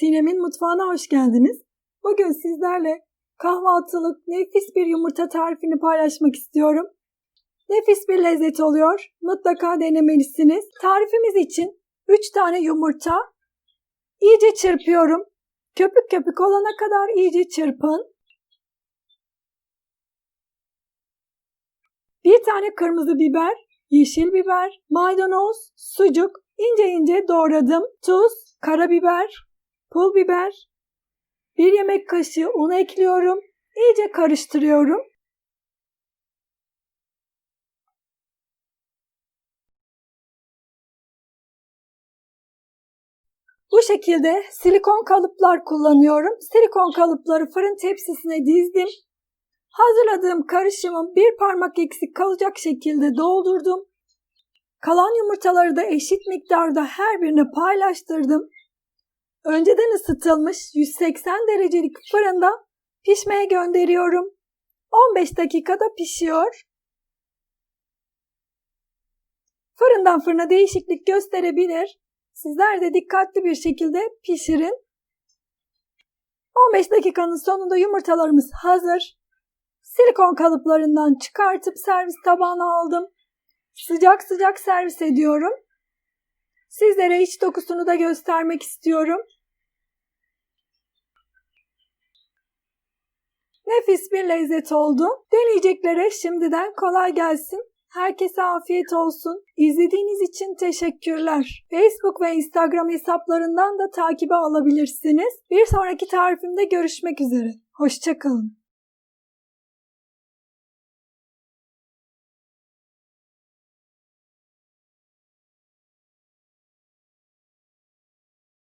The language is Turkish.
Sinem'in mutfağına hoş geldiniz. Bugün sizlerle kahvaltılık nefis bir yumurta tarifini paylaşmak istiyorum. Nefis bir lezzet oluyor. Mutlaka denemelisiniz. Tarifimiz için 3 tane yumurta iyice çırpıyorum. Köpük köpük olana kadar iyice çırpın. Bir tane kırmızı biber, yeşil biber, maydanoz, sucuk, ince ince doğradım. Tuz, karabiber, pul biber, bir yemek kaşığı un ekliyorum. İyice karıştırıyorum. Bu şekilde silikon kalıplar kullanıyorum. Silikon kalıpları fırın tepsisine dizdim. Hazırladığım karışımın bir parmak eksik kalacak şekilde doldurdum. Kalan yumurtaları da eşit miktarda her birine paylaştırdım. Önceden ısıtılmış 180 derecelik fırında pişmeye gönderiyorum. 15 dakikada pişiyor. Fırından fırına değişiklik gösterebilir. Sizler de dikkatli bir şekilde pişirin. 15 dakikanın sonunda yumurtalarımız hazır. Silikon kalıplarından çıkartıp servis tabağına aldım. Sıcak sıcak servis ediyorum. Sizlere iç dokusunu da göstermek istiyorum. Nefis bir lezzet oldu. Deneyeceklere şimdiden kolay gelsin. Herkese afiyet olsun. İzlediğiniz için teşekkürler. Facebook ve Instagram hesaplarından da takibe alabilirsiniz. Bir sonraki tarifimde görüşmek üzere. Hoşçakalın.